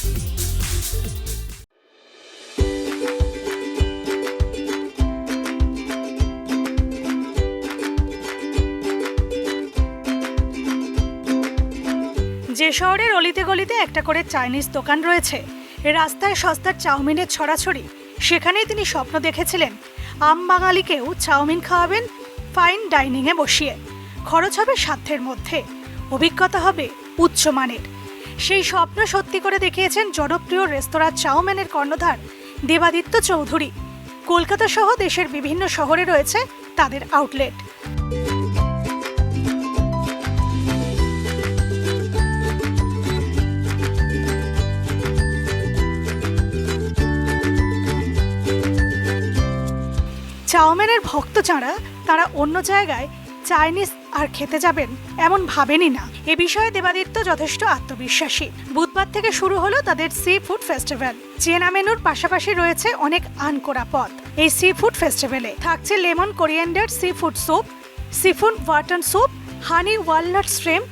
যে শহরের অলিতে গলিতে একটা করে চাইনিজ দোকান রয়েছে, রাস্তায় সস্তার চাউমিনের ছড়াছড়ি, সেখানেই তিনি স্বপ্ন দেখেছিলেন, আম বাঙালিকেও চাউমিন খাওয়াবেন ফাইন ডাইনিংয়ে বসিয়ে। খরচ হবে সাধ্যের মধ্যে, অভিজ্ঞতা হবে উচ্চমানের সেই স্বপ্ন সত্যি করে দেখিয়েছেন জনপ্রিয় রেস্তোরাঁ চাউমিনের কর্ণধার দেবাদিত্য চৌধুরী। কলকাতা সহ দেশের বিভিন্ন শহরে রয়েছে তাদের আউটলেট চাউমিনের ভক্ত যারা, তারা অন্য জায়গায় চাইনিজ আর খেতে যাবেন এমন ভাবেনই না। এ বিষয়ে দেবাদিত্য যথেষ্ট আত্মবিশ্বাসী। বুধবার থেকে শুরু হলো তাদের সি ফুড ফেস্টিভ্যাল চেনা মেনুর পাশাপাশি রয়েছে অনেক আনকোরা পদ। এই সি ফুড ফেস্টিভ্যালে থাকছে lemon coriander seafood soup সিফুন water soup honey walnut stream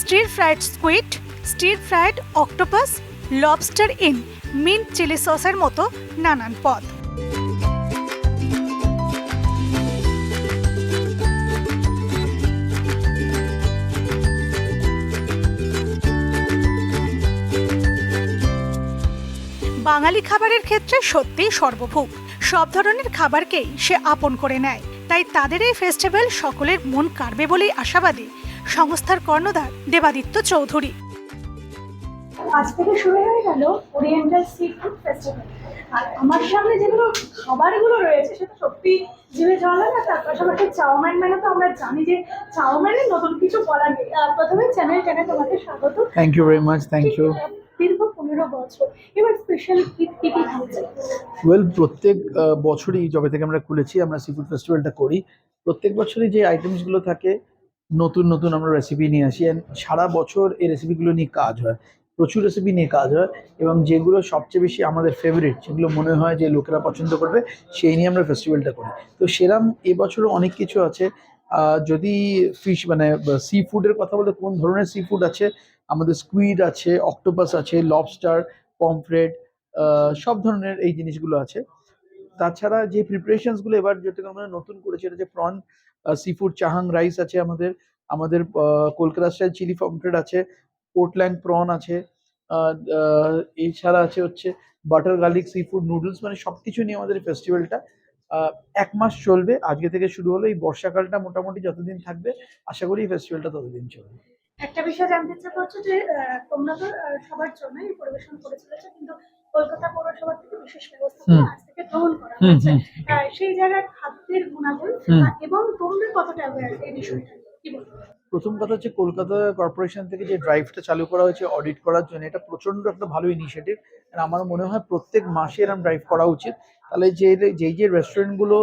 stir fried squid stir fried octopus lobster in mint chilli সসের মতো নানান পদ। বাঙালি খাবারের ক্ষেত্রে সত্যিই সর্বভূক সব ধরনের খাবারকেই সে আপন করে নেয়। তাই তাদের এই ফেস্টিভ্যাল সকলের মন কাড়বে বলেই আশাবাদী। সংস্থার কর্ণধার দেবাদিত্য চৌধুরী। আজ থেকে শুরু হয়ে গেল ওরিয়েন্টাল সি ফুড ফেস্টিভ্যাল আর আমার সামনে যেগুলো খাবারগুলো রয়েছে সেটা সত্যি জিভে জল হয় না তার পাশাপাশি মানে তো আমরা জানি যে চাউমিনের নতুন কিছু বলার নেই। প্রথমে চ্যানেল টেনে তোমাকে স্বাগত। Thank you very much thank you দীর্ঘ পনেরো বছর। এবার স্পেশাল কি কি ওয়েল প্রত্যেক বছরই যবে থেকে আমরা খুলেছি, আমরা সি ফুড ফেস্টিভ্যালটা করি। প্রত্যেক বছরই যে আইটেমসগুলো থাকে, নতুন নতুন আমরা রেসিপি নিয়ে আসি। সারা বছর এই রেসিপিগুলো নিয়ে কাজ হয়। প্রচুর রেসিপি নিয়ে কাজ হয়। এবং যেগুলো সবচেয়ে বেশি আমাদের ফেভারিট যেগুলো মনে হয় যে লোকেরা পছন্দ করবে, সেই নিয়ে আমরা ফেস্টিভ্যালটা করি। তো সেরাম এবছরও অনেক কিছু আছে। যদি ফিশ মানে সি ফুডের কথা বলে কোন ধরনের সি ফুড আছে? আমাদের স্কুইড আছে অক্টোপাস আছে লবস্টার পমফ্রেট সব ধরনের এই জিনিসগুলো আছে। তাছাড়া যে প্রিপারেশনসগুলো এবার যেটা আমরা নতুন করেছি, এটা যে প্রন সি ফুড চাহাং রাইস আছে আমাদের আমাদের কলকাতা স্টাইল চিলি পমফ্রেট আছে পোর্টল্যান্ড প্রন আছে এছাড়া আছে হচ্ছে butter garlic seafood noodles মানে সব কিছু নিয়ে আমাদের ফেস্টিভ্যালটা এক মাস চলবে। আজকে থেকে শুরু হলো। এই বর্ষাকালটা মোটামুটি যতদিন থাকবে আশা করি এই ফেস্টিভ্যালটা ততদিন চলবে। একটা বিষয় জানতে ইচ্ছা করছে যে তোমরা তো সবার জন্যই পরিবেশন করে চলেছে কিন্তু কলকাতা পৌরসভা থেকে বিশেষ ব্যবস্থা। আজ থেকে গ্রহণ করা হয়েছে। সেই জায়গায় খাদ্যের গুণাগুণ এবং তোমরা কতটা aware এই বিষয়টা কি বলব? প্রথম কথা হচ্ছে কলকাতা কর্পোরেশন থেকে যে ড্রাইভটা চালু করা হয়েছে অডিট করার জন্য, এটা প্রচণ্ড একটা ভালো ইনিশিয়েটিভ আমার মনে হয় প্রত্যেক মাসে এরকম ড্রাইভ করা উচিত। তাহলে যে যেই যে রেস্টুরেন্টগুলো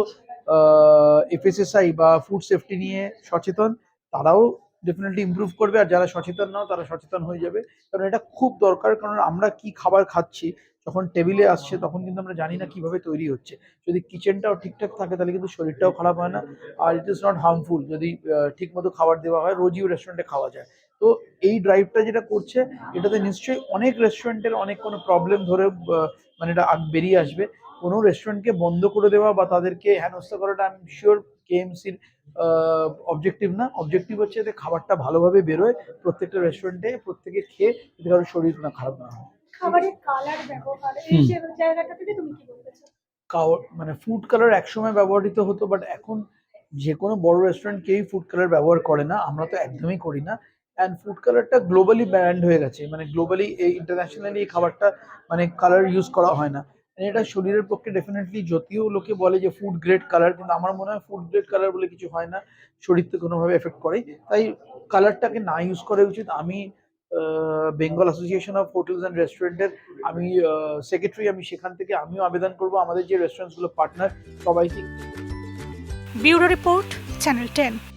এফএসএসআই বা ফুড সেফটি নিয়ে সচেতন, তারাও ডেফিনেটলি ইমপ্রুভ করবে। আর যারা সচেতন নাও, তারা সচেতন হয়ে যাবে। কারণ এটা খুব দরকার, কারণ আমরা কি খাবার খাচ্ছি যখন টেবিলে আসছে তখন কিন্তু আমরা জানি না কীভাবে তৈরি হচ্ছে। যদি কিচেনটাও ঠিকঠাক থাকে তাহলে কিন্তু শরীরটাও খারাপ হয় না। আর ইট ইজ নট হার্মফুল যদি ঠিক মতো খাবার দেওয়া হয় রোজই রেস্টুরেন্টে খাওয়া যায়। তো এই ড্রাইভটা যেটা করছে এটাতে নিশ্চয়ই অনেক রেস্টুরেন্টের অনেক কোনো প্রবলেম ধরে মানে এটা আগ বেরিয়ে আসবে। কোনো রেস্টুরেন্টকে বন্ধ করে দেওয়া বা তাদেরকে হেনস্থা করাটা আমি শিওর কেএমসির অবজেক্টিভ না। অবজেক্টিভ হচ্ছে যে খাবারটা ভালোভাবে বেরোয় প্রত্যেকটা রেস্টুরেন্টে প্রত্যেকে খেয়ে যাতে কারোর শরীর না খারাপ না হয়। খাবারের কালার ব্যবহার এই জায়গাটা থেকে তুমি কি বলতে চাও? মানে ফুড কালার একসময় ব্যবহৃত হতো বাট এখন যে কোনো বড় রেস্টুরেন্ট কেউই ফুড কালার ব্যবহার করে না আমরা তো একদমই করি না। অ্যান্ড ফুড কালারটা গ্লোবালি ব্র্যান্ড হয়ে গেছে মানে গ্লোবালি এই ইন্টারন্যাশনালি এই খাবারটা মানে কালার ইউজ করা হয় না। এটা শরীরের পক্ষে ডেফিনেটলি যদিও লোকে বলে যে ফুড গ্রেড কালার কিন্তু আমার মনে হয় ফুড গ্রেড কালার বলে কিছু হয় না শরীরকে কোনোভাবে এফেক্ট করে তাই কালারটাকে না ইউজ করা উচিত। আমি Bengal Association of Hotels and রেস্টুরেন্টের আমি সেক্রেটারি আমি সেখান থেকে আমিও আবেদন করব। আমাদের যে রেস্টুরেন্টসগুলো পার্টনার সবাইকে ব্যুরো রিপোর্ট চ্যানেল টেন